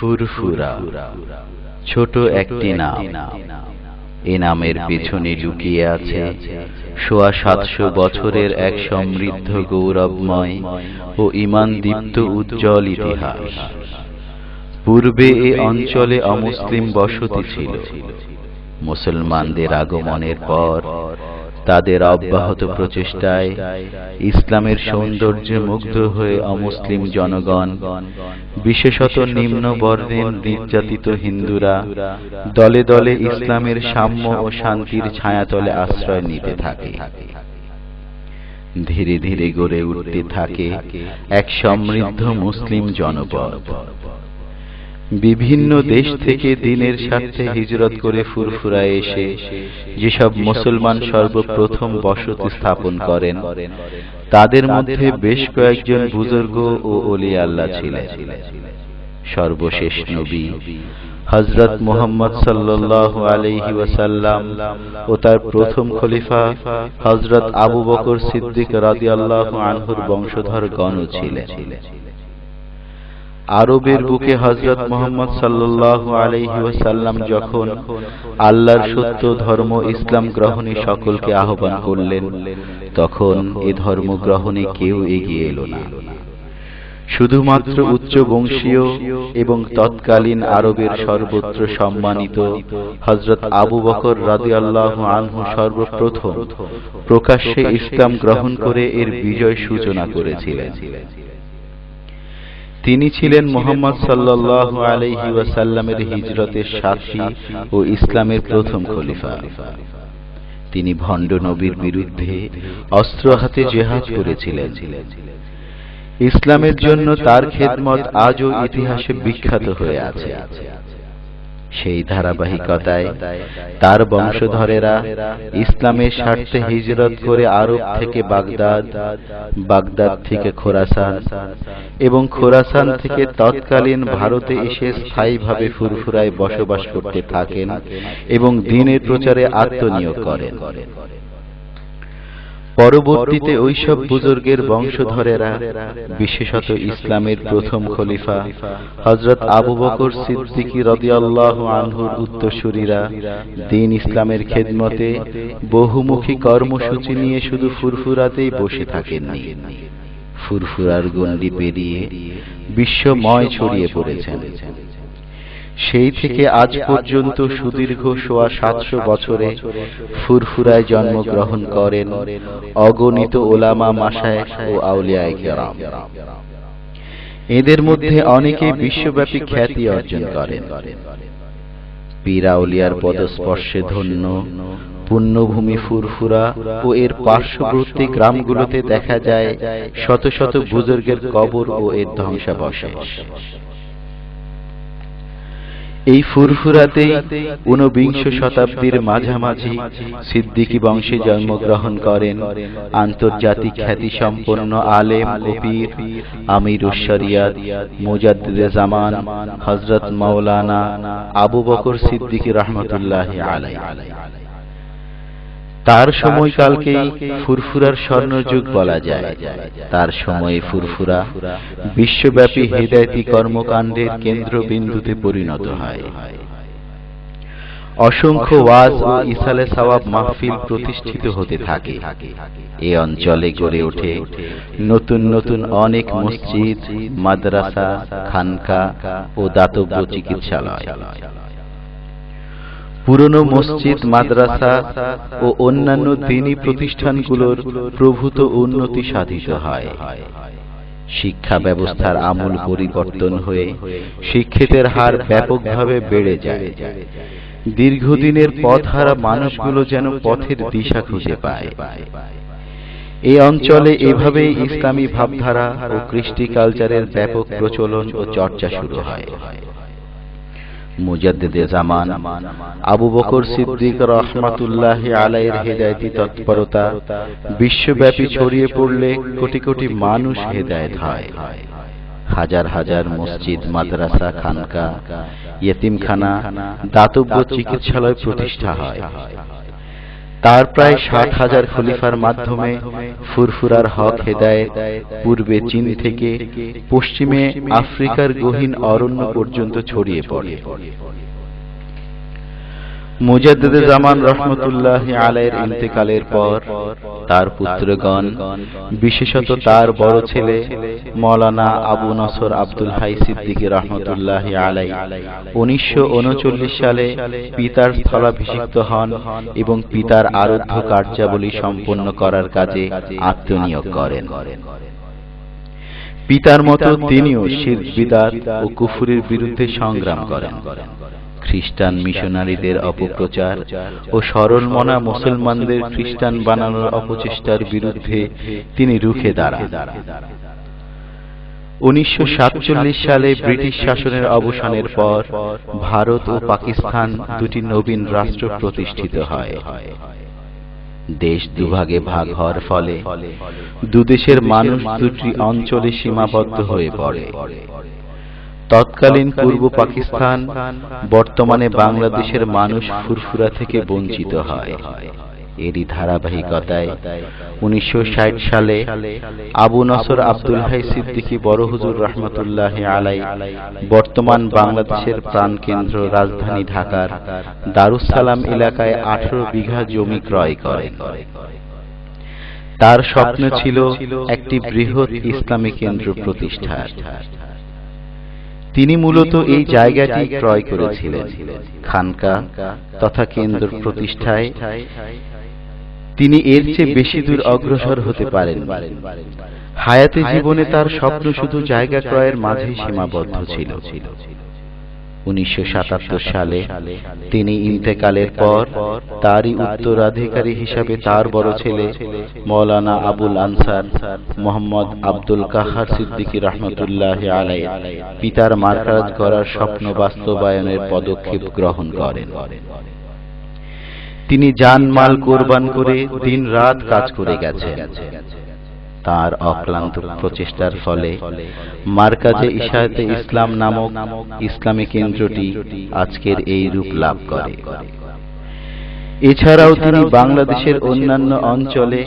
ফুরফুরা। ছোট একটি নাম। এ নামের পেছনে লুকিয়ে আছে সোয়া সাতশো বছরের এক সমৃদ্ধ গৌরবময় ও ইমান দীপ্ত উজ্জ্বল ইতিহাস। পূর্বে এ অঞ্চলে অমুসলিম বসতি ছিল। মুসলমানদের আগমনের পর তাদের অব্যাহত প্রচেষ্টায় ইসলামের সৌন্দর্যে মুগ্ধ হয়ে অমুসলিম জনগণ, বিশেষত নিম্ন বর্ণের নির্যাতিত হিন্দুরা, দলে দলে ইসলামের সাম্য ও শান্তির ছায়াতলে আশ্রয় নিতে থাকে। ধীরে ধীরে গড়ে উঠতে থাকে এক সমৃদ্ধ মুসলিম জনপদ। বিভিন্ন দেশ থেকে দিনের স্বার্থে হিজরত করে ফুরফুরায় এসে যেসব মুসলমান সর্বপ্রথম বসতি স্থাপন করেন তাদের মধ্যে বেশ কয়েকজন বুজুর্গ ও অলি আল্লাহ ছিলেন। সর্বশেষ নবী হজরত মোহাম্মদ সাল্লাহ আলহি ওয়াসাল্লাম ও তার প্রথম খলিফা হজরত আবু বকর সিদ্দিক রাজি আল্লাহ আনহুর বংশধর গণ ছিলেন। আরবের বুকে হজরত মোহাম্মদ সাল্লাহ আলহি ওসাল্লাম যখন আল্লাহর সত্য ধর্ম ইসলাম গ্রহণে সকলকে আহ্বান করলেন তখন এ ধর্ম গ্রহণে কেউ এগিয়ে এলো না। শুধুমাত্র উচ্চ বংশীয় এবং তৎকালীন আরবের সর্বত্র সম্মানিত হজরত আবু বকর রাজি আল্লাহ আনহু সর্বপ্রথম প্রকাশ্যে ইসলাম গ্রহণ করে এর বিজয় সূচনা করেছিলেন। তিনি ছিলেন মোহাম্মদ সাল্লাহ আলহি ওয়াসাল্লামের হিজরতের সাথী ও ইসলামের প্রথম খলিফা। তিনি ভণ্ড নবীর বিরুদ্ধে অস্ত্র হাতে জেহাজ করেছিলেন। ইসলামের জন্য তার খেদমত আজও ইতিহাসে বিখ্যাত হয়ে আছে। সেই ধারাবাহিকতায়। তার বংশধরেরা ইসলামের স্বার্থে হিজরত করে আরব থেকে বাগদাদ বাগদাদ থেকে খোরাসান এবং খোরাসান থেকে তৎকালীন ভারতে এসে স্থায়ীভাবে ফুরফুরায় বসবাস করতে থাকেন এবং দিনের প্রচারে আত্মনিয়োগ করেন। পরবর্তীতে ওইসব বুজুর্গের বংশধরেরা বিশেষত ইসলামের প্রথম খলিফা হজরত আবু বকর সিদ্দিকী রদিয়াল্লাহ আনহুর উত্তরসূরীরা দিন ইসলামের খেদমতে বহুমুখী কর্মসূচি নিয়ে শুধু ফুরফুরাতেই বসে থাকেননি। ফুরফুরার গন্ডি পেরিয়ে বিশ্বময় ছড়িয়ে পড়েছেন। সেই থেকে আজ পর্যন্ত সুদীর্ঘ সোয়া সাতশো বছরে ফুরফুরায় জন্মগ্রহণ করেন অগণিত ওলামা মাসায় ও আউলিয়ায় কেরাম এদের মধ্যে অনেকে বিশ্বব্যাপী খ্যাতি অর্জন করেন। পীরাউলিয়ার পদস্পর্শে ধন্য। পুণ্যভূমি ফুরফুরা ও এর পার্শ্ববর্তী গ্রামগুলোতে দেখা যায় শত শত বুজুর্গের কবর ও এর ধ্বংসাবশেষ। এই ফুরফুরাতেই ঊনবিংশ শতাব্দীর মাঝামাঝি সিদ্দিকী বংশে জন্মগ্রহণ করেন। আন্তর্জাতিক খ্যাতি সম্পন্ন আলেম কবির আমির শরিয়াত মুজাদ্দিদে জামান হজরত মাওলানা আবু বকর সিদ্দিকী রহমতুল্লাহ আলাই তার সময়কালকেই ফুরফুরার স্বর্ণযুগ বলা যায়। তার সময়ে ফুরফুরা বিশ্বব্যাপী হেদায়তি কর্মকাণ্ডের কেন্দ্রবিন্দুতে পরিণত হয়। অসংখ্য ওয়াজ ও ইসালে সওয়াব মাহফিল প্রতিষ্ঠিত হতে থাকে। এ অঞ্চলে গড়ে ওঠে নতুন নতুন অনেক মসজিদ মাদ্রাসা খানকা ও দাতব্য চিকিৎসালয়। পুরনো মসজিদ মাদ্রাসা ও অন্যান্য দিনী প্রতিষ্ঠানগুলোর প্রভূত উন্নতি সাধিত হয়। শিক্ষা ব্যবস্থার আমূল পরিবর্তন হয়ে শিক্ষিতের হার ব্যাপকভাবে বেড়ে যায়। দীর্ঘদিনের পথহারা মানুষগুলো যেন পথের দিশা খুঁজে পায়। এই অঞ্চলে এভাবেই ইসলামী ভাবধারা ও কৃষ্টি কালচারের ব্যাপক প্রচলন ও চর্চা শুরু হয়। জামান। আবু বকর সিদ্দিক রহমাতুল্লাহ আলাইয়ের তৎপরতা বিশ্বব্যাপী ছড়িয়ে পড়লে কোটি কোটি মানুষ হেদায়ত হয়। হাজার হাজার মসজিদ, মাদ্রাসা, খানকা, ইয়েতিমখানা, দাতব্য চিকিৎসালয় প্রতিষ্ঠা হয়। তার প্রায় ষাট হাজার খলিফার মাধ্যমে ফুরফুরার হক হেদায় পূর্বে চীন থেকে পশ্চিমে আফ্রিকার গহীন অরণ্য পর্যন্ত ছড়িয়ে পড়ে। মুজাদ্দেদে জামান রহমতুল্লাহ আলাইয়ের ইন্তেকালের পর তার পুত্রগণ, বিশেষত তার বড় ছেলে মৌলানা আবু নসর আব্দুল হাই সিদ্দিকী রহমতুল্লাহ আলাই উনিশশো উনচল্লিশ সালে পিতার স্থলাভিষিক্ত হন এবং পিতার আরোধ্য কার্যাবলী সম্পন্ন করার কাজে আত্মনিয়োগ করেন। পিতার মতো তিনিও শির বিদাত ও কুফুরের বিরুদ্ধে সংগ্রাম করেন। খ্রিস্টান মিশনারিদের অপপ্রচার ও সরল মনা মুসলমানদের খ্রিস্টান বানানোর অপচেষ্টার বিরুদ্ধে তিনি রুখে দাঁড়ান। উনিশশো সাতচল্লিশ সালে ব্রিটিশ শাসনের অবসানের পর ভারত ও পাকিস্তান দুটি নবীন রাষ্ট্র প্রতিষ্ঠিত হয়। দেশ দুভাগে ভাগ হওয়ার ফলে দুদেশের মানুষ দুটি অঞ্চলে সীমাবদ্ধ হয়ে পড়ে। তৎকালীন পূর্ব পাকিস্তান বর্তমানে বাংলাদেশের মানুষ ফুরফুরা থেকে বঞ্চিত হয়। এরই ধারাবাহিকতায়। উনিশশো ষাট সালে আবু নসর আব্দুল হাই সিদ্দিকী বড় হুজুর রহমতুল্লাহ আলাই বর্তমান বাংলাদেশের প্রাণকেন্দ্র রাজধানী ঢাকার দারুসালাম এলাকায় আঠারো বিঘা জমি ক্রয় করেন তার স্বপ্ন ছিল একটি বৃহৎ ইসলামী কেন্দ্র প্রতিষ্ঠার। তিনি মূলত এই জায়গাটি ক্রয় করেছিলেন। খানকা তথা কেন্দ্র প্রতিষ্ঠায় তিনি এর চেয়ে বেশি দূর অগ্রসর হতে পারেন হায়াতে জীবনে তার স্বপ্ন শুধু জায়গা ক্রয়ের মাঝেই সীমাবদ্ধ ছিল। উনিশশো সাতাত্তর সালে তিনি ইন্তেকালের পর তারই উত্তরাধিকারী হিসাবে তার বড় ছেলে মৌলানা আবুল আনসার মোহাম্মদ আব্দুল কাহার সিদ্দিকী রহমতুল্লাহ আলাই পিতার মার্কাজ করার স্বপ্ন বাস্তবায়নের পদক্ষেপ গ্রহণ করেন। তিনি জান মাল কোরবান করে দিন রাত কাজ করে গেছেন। তার অক্লান্ত প্রচেষ্টার ফলে মার্কাজে ইশায়তে ইসলাম নামক ইসলামী কেন্দ্রটি আজকের এই রূপ লাভ করে। এছাড়াও তিনি বাংলাদেশের অন্যান্য অঞ্চলে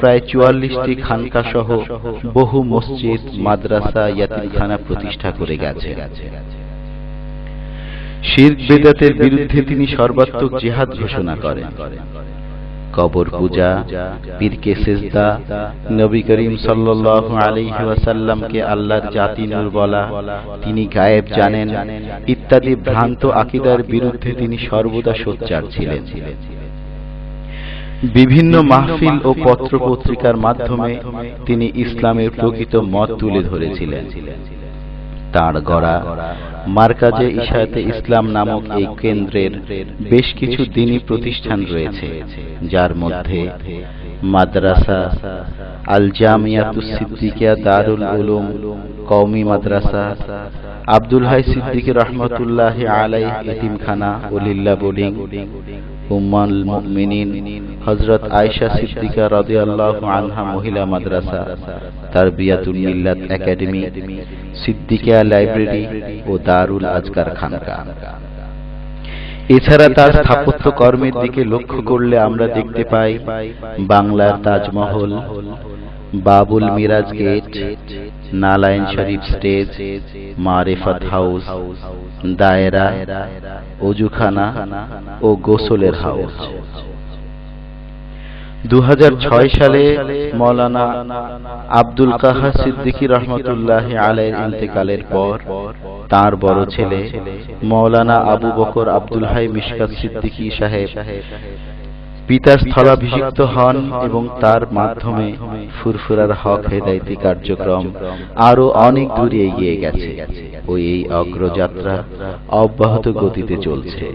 প্রায় চুয়াল্লিশটি খানকা সহ বহু মসজিদ, মাদ্রাসা, ইয়াতিমখানা প্রতিষ্ঠা করে গেছে শির বেদাতের বিরুদ্ধে তিনি সর্বাত্মক জেহাদ ঘোষণা করেন। কবর পূজা পীরকে সেজদা নবী করিম সাল্লাল্লাহু আলাইহি ওয়াসাল্লামকে আল্লাহর জাতি নূর বলা তিনি গায়েব জানেন। ইত্যাদি ভ্রান্ত আকীদার বিরুদ্ধে তিনি সর্বদা সোচ্চার ছিলেন। বিভিন্ন মাহফিল ও পত্র পত্রিকার মাধ্যমে তিনি ইসলামের প্রকৃত মত তুলে ধরেছিলেন। তার গড়া। মার্কাজে ইশায়াতে ইসলাম নামক এই কেন্দ্রের বেশ কিছু দিনী প্রতিষ্ঠান রয়েছে, যার মধ্যে মাদ্রাসা আল জামিয়াতুস সিদ্দিকিয়া দারুল উলুম, কওমি মাদ্রাসা আব্দুল হাই সিদ্দিক রহমতুল্লাহ আলাই এতিমখানা, ওলিল্লা বোর্ডিং উম্মাল মুমিনিন, হযরত আয়েশা সিদ্দিকা রাদিয়াল্লাহু আনহা মহিলা মাদ্রাসা তারবিয়াতুল মিল্লাত একাডেমি, সিদ্দিকিয়া লাইব্রেরি ও দারুল আজকার খানকা। এছাড়া তার স্থাপত্য কর্মের দিকে লক্ষ্য করলে আমরা দেখতে পাই বাংলার তাজমহল, বাবুল মিরাজ গেট নালায়ন শরীফ স্টেজ, মারেফাত হাউস, দায়রা, অজুখানা ও গোসলের হাউস। দু হাজার ছয় সালে মৌলানা আব্দুল কাহার সিদ্দিকী রহমতুল্লাহ আলের ইন্তেকালের পর তার বড় ছেলে মৌলানা আবু বকর আব্দুল হাই মিশকাত সিদ্দিকী সাহেব পিতার স্থলাভিষিক্ত হন এবং তার মাধ্যমে ফুরফুরার হক হেদায়তি কার্যক্রম আরও অনেক দূরে এগিয়ে গেছে। ও এই অগ্রযাত্রা অব্যাহত গতিতে চলছে।